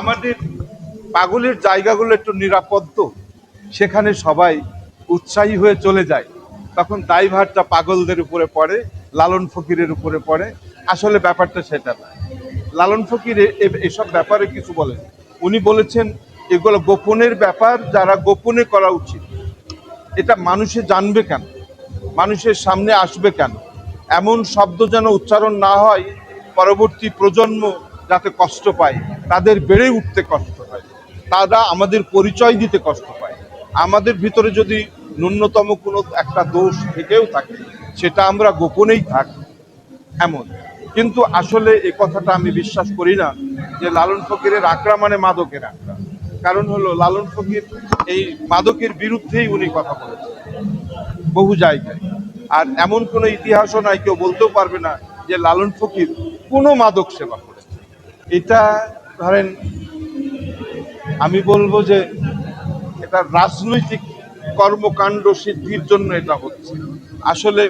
আমাদের পাগলের জায়গাগুলো একটু নিরাপদ তো, সেখানে সবাই উৎসাহী হয়ে চলে যায়। তখন দায়ভারটা পাগলদের উপরে পড়ে, লালন ফকিরের উপরে পড়ে। আসলে ব্যাপারটা সেটা না। লালন ফকির এসব ব্যাপারে কিছু বলেন। উনি বলেছেন, এগুলো গোপনের ব্যাপার, যারা গোপনে করা উচিত। এটা মানুষে জানবে কেন? মানুষের সামনে আসবে কেন? এমন শব্দ যেন উচ্চারণ না হয়, পরবর্তী প্রজন্ম যাতে কষ্ট পায়। তাদের বেড়ে উঠতে কষ্ট হয় তারা আমাদের পরিচয় দিতে কষ্ট পায়। আমাদের ভিতরে যদি ন্যূনতম কোনো একটা দোষ থেকেও থাকে, সেটা আমরা গোপনেই থাকি, এমন। কিন্তু আসলে এ কথাটা আমি বিশ্বাস করি না যে লালন ফকিরের আঁকড়া মানে মাদকের আঁকড়া কারণ হলো, লালন ফকির এই মাদকের বিরুদ্ধেই উনি কথা বলেছেন। বহু জায়গায়। আর এমন কোনো ইতিহাসও নাই, কেউ বলতেও পারবে না যে লালন ফকির কোনো মাদক সেবা করেছে এটা ধরেন, আমি বলব যে এটা রাজনৈতিক কর্মকাণ্ড সিদ্ধির জন্য এটা হচ্ছে। আসলে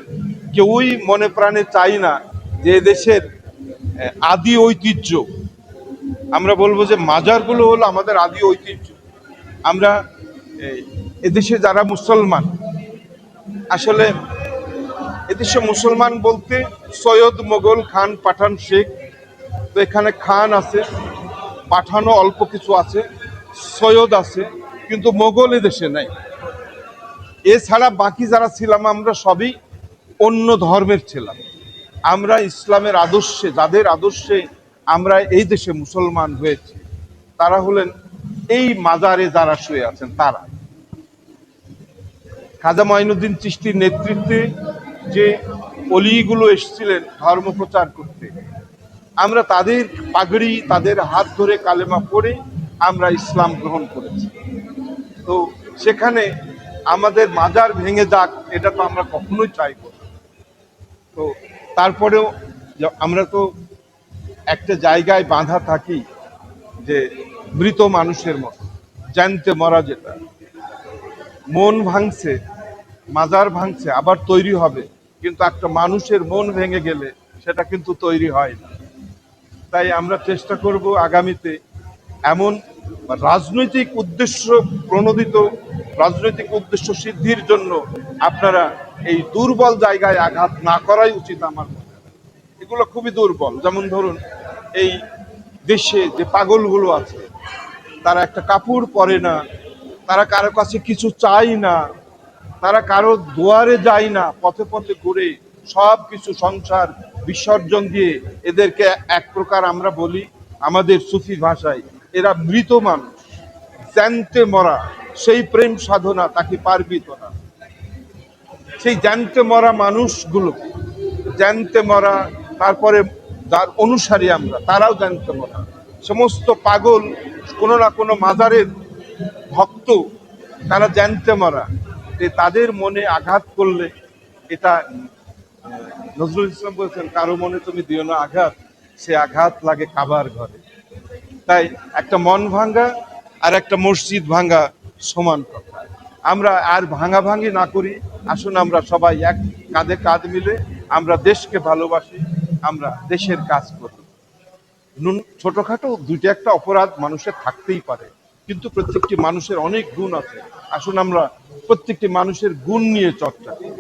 কেউই মনে প্রাণে চাই না যে দেশের আদি ঐতিহ্য। আমরা বলব যে মাজারগুলো হলো আমাদের আদি ঐতিহ্য। আমরা এদেশে যারা মুসলমান, আসলে এদেশে মুসলমান বলতে সৈয়দ মোগল খান পাঠান শেখ, তো এখানে খান আছে। পাঠানও অল্প কিছু আছে, সৈয়দ আছে, কিন্তু মোগল এদেশে নাই। এছাড়া বাকি যারা ছিলাম, আমরা সবই অন্য ধর্মের ছিলাম। আমরা ইসলামের আদর্শে, যাদের আদর্শে আমরা এই দেশে মুসলমান হয়েছি, তারা হলেন এই মাজারে যারা শুয়ে আছেন, তারা। খাজা মাইনুদ্দিন চিস্তির নেতৃত্বে যে অলিগুলো এসেছিলেন ধর্ম প্রচার করতে আমরা তাদের পাগড়ি, তাদের হাত ধরে কালেমা পড়ে আমরা ইসলাম গ্রহণ করেছি। তো সেখানে আমাদের মাজার ভেঙে যাক, এটা তো আমরা কখনোই চাইব তো তারপরেও আমরা তো একটা জায়গায় বাঁধা থাকি যে মৃত মানুষের মতো জানতে মরা যেটা। মন ভাঙছে, মাজার ভাঙছে, আবার তৈরি হবে, কিন্তু একটা মানুষের মন ভেঙে গেলে সেটা কিন্তু তৈরি হয় না। তাই আমরা চেষ্টা করব আগামীতে এমন রাজনৈতিক উদ্দেশ্য প্রণোদিত, রাজনৈতিক উদ্দেশ্য সিদ্ধির জন্য আপনারা এই দুর্বল জায়গায় আঘাত না করাই উচিত আমার এগুলো খুবই দুর্বল। যেমন ধরুন, এই দেশে যে পাগলগুলো আছে, তারা একটা কাপড় পরে না, তারা কারও কাছে কিছু চাই না, তারা কারও দুয়ারে যায় না, পথে পথে ঘুরে সব কিছু সংসার বিসর্জন দিয়ে এদেরকে এক প্রকার আমরা বলি আমাদের সুফি ভাষায়, এরা মৃত মানুষ, জ্যান্তে মরা, সেই প্রেম সাধনা তাকে পারবিত না। সেই জ্যান্তে মরা মানুষগুলো, জ্যান্তে মরা, তারপরে তার অনুসারী আমরা, তারাও জ্যান্তে মরা। সমস্ত পাগল কোনো না কোনো মাজারের ভক্ত, তারা জ্যান্তে মরা। যে তাদের মনে আঘাত করলে এটা নজরুল ইসলাম বলছেন, কারও মনে তুমি দিও না আঘাত, সে আঘাত লাগে কাবার ঘরে। তাই একটা মন ভাঙ্গা আর একটা মসজিদ ভাঙ্গা সমান কথা। আমরা আর ভাঙা ভাঙি না করি, আসুন আমরা সবাই এক কাঁধে কাঁধ মিলে আমরা দেশকে ভালোবাসি, আমরা দেশের কাজ করি। নুন, ছোটখাটো দুইটা একটা অপরাধ মানুষের থাকতেই পারে, কিন্তু প্রত্যেকটি মানুষের অনেক গুণ আছে। আসুন আমরা প্রত্যেকটি মানুষের গুণ নিয়ে চর্চা করি।